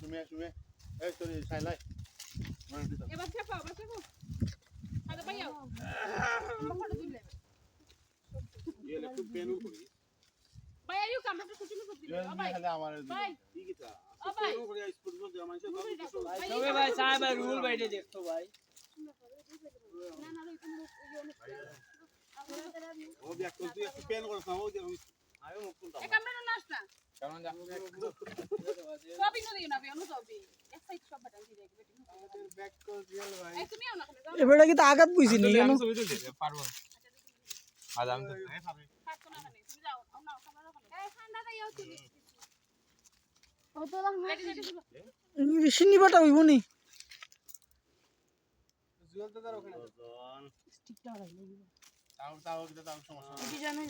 শুমে শুমে এই তোর সাইলাই। এবার চেপো এবার চেপো আরে ভাইয়া ফটো তুলে ইয়ে একটু পেনু করি ভাই আইও কামটা ছুটি না করতে ইয়ে ও ভাই খালি আমার ভাই। ঠিক আছে ও ভাই। পেনু করে স্কুল তো আমার সাথে ভাই। তবে ভাই সাহেব রুল বাইরে দেখতো ভাই। না না ওই তুমি ও দেখ তুই একটু পেন করছ না ও যে আয়ো মুখ কোনটা এই কামটা না। এবারে কি আঘাত বুঝি নি কেন পারব আজ আমি তো থাকো না খালি তুমি যাও না ক্যামেরা খালি এই ঠান্ডা দাও ইও তুলি হইব নি জুয়েল তো তার ওখানে তাও তাও কিন্তু তাও সমস্যা কি জানো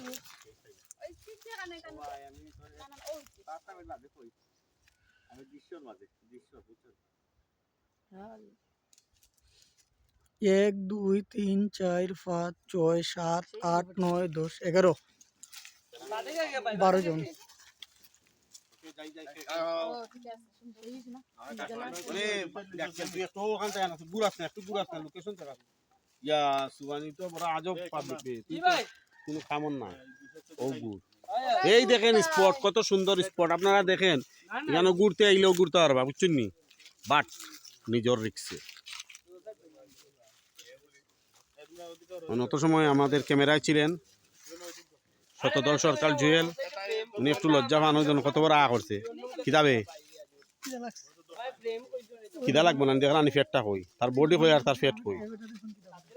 ওই ঠিক জায়গা ভাই আমি না না ওই পাঁচটা মিনিট বাদে কই আমি দৃশ্যর মাঝে দৃশ্য বুঝছ? এক দুই তিন চার পাঁচ ছয় সাত আট নয় দশ এগারো। বারো জন। যাই যাই ও ঠিক আছে শুনতে। হইছ না ওরে দেখছেন তুই একটু ওখান না দূর আসছে একটু দূর আসছে লোকেশন থেকে ইয়া সুবানি তো বড় আজব পাবলিক কি কোনো খামন না। ও গুড়। এই দেখেন স্পট কত সুন্দর স্পট আপনারা দেখেন না না। এখানে ঘুরতে আইলেও ঘুরতে পারবা বুঝছেন নি? বাট নিজের রিক্সে অত সময় আমাদের ক্যামেরায় ছিলেন শতদল সরকার জুয়েল। উনি একটু লজ্জা পান ওই জন্য কত বড় আ করছে। খিদাবে খিদা লাগবে না দেখলাম আমি ফেটটা কই। তার বডি কই আর তার ফেট কই?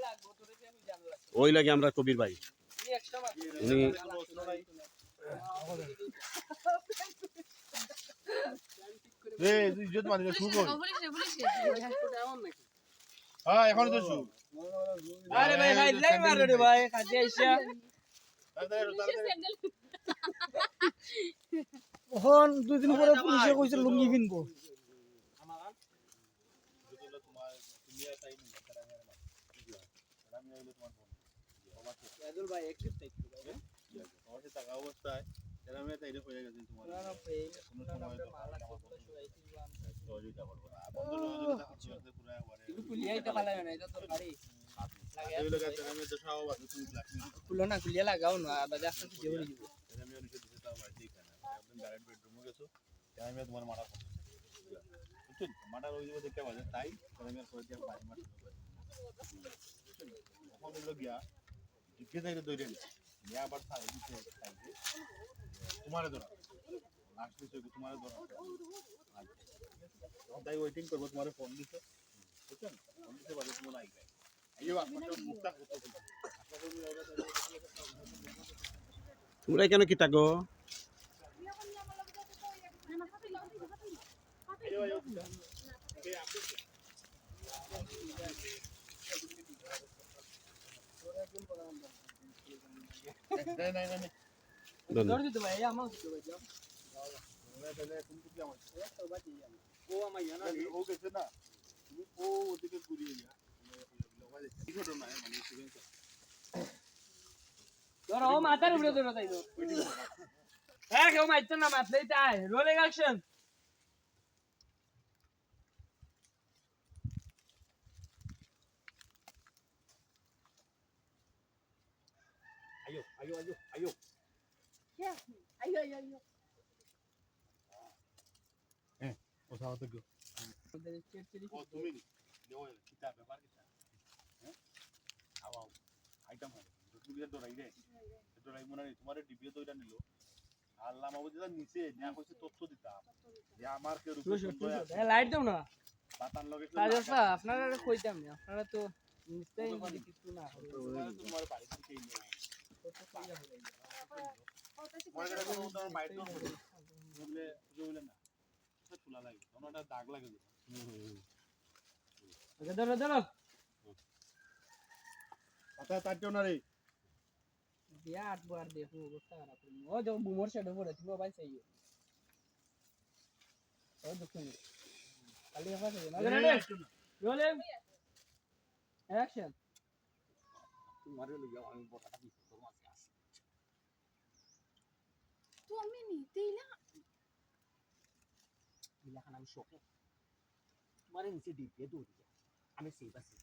লাগবো তোরে যে আমি জানলাম ওই লাগে আমরা কবির ভাই। উনি হ্যাঁ এখন তো শুরু। আরে ভাই ভাই লাই মারো রে ভাই কাজে আইসা। স্যান্ডেল দুই দিন পরে পুলিশে কইছে লুঙ্গি পিনবো ইয়াদুল ভাই একটু দেখতে ভাই অবস্থায় এরকম একটা এটা হয়ে গেছে তোমার পুরানো প্রেম কোনো পুরানো সময় তো মালা আমার করতে শুয়াইছিলাম সহযোগিতা করব না বন্ধু সহযোগিতা করতে করতে পুরো একবারে কিন্তু কুলিয়াইতে পালা না এটা তো বাড়ি এগুলো কাছে আমি তো সব আছে তুমি লাখ খুলো না কুলিয়া লাগাও না বাজে আসতে আমি গেছো আমি তোমার মারা বুঝছেন মাটা ওই যে দেখতে পাচ্ছেন তাই আমি করে দিয়ে বাড়ি মারা তখন হলো গিয়া, জিজ্ঞেস থেকে দৌড়ে নিয়ে আবার থাই দিতে থাকবে, তোমারে ধরা। লাস্ট দিতে তোমারে ধরা। তাই ওয়েটিং করব, তোমার ফোন দিতে বুঝছেন? ফোন দিতে পারবে তোমার তোমরা কেন কি থাকো? ভাই আমার দিতে ভাই যাও ও আমার জানা ধরো ও মাথার উপরে ধরো তাই তো হ্যাঁ কেউ মারছে না মারলেই Ayo, ayo, ayo, ayo. কিতা ব্যাপার কিতা হ্যাঁ আও আইটেম হয় তুমি যে দরাই রে দরাই মনে নেই তোমার ডিবিও তো এটা নিল আল্লাহ নিচে নিয়া কইছে তথ্য দিতা যে আমার কে রূপে লাইট দাও না বাতান লগে আপনারা কইতাম না আপনারা তো নিশ্চয়ই কিছু না তোমার বাড়ি থেকে নিয়ে করে কোনো তোমার তো বললে বললে না চুলা লাগে ওনাটা দাগ লাগে ওকে ধরো ধরো কথা তার না রে দিয়া আটবার দেখো দেখুন খালি কথা না আমি বড়টা দিছি তোর মাঝে আছে তুমি নি তেইলা দেখান আমি শোকে তোমার নিচে ডিপিয়ে দৌড়ি আমি সেই বাসে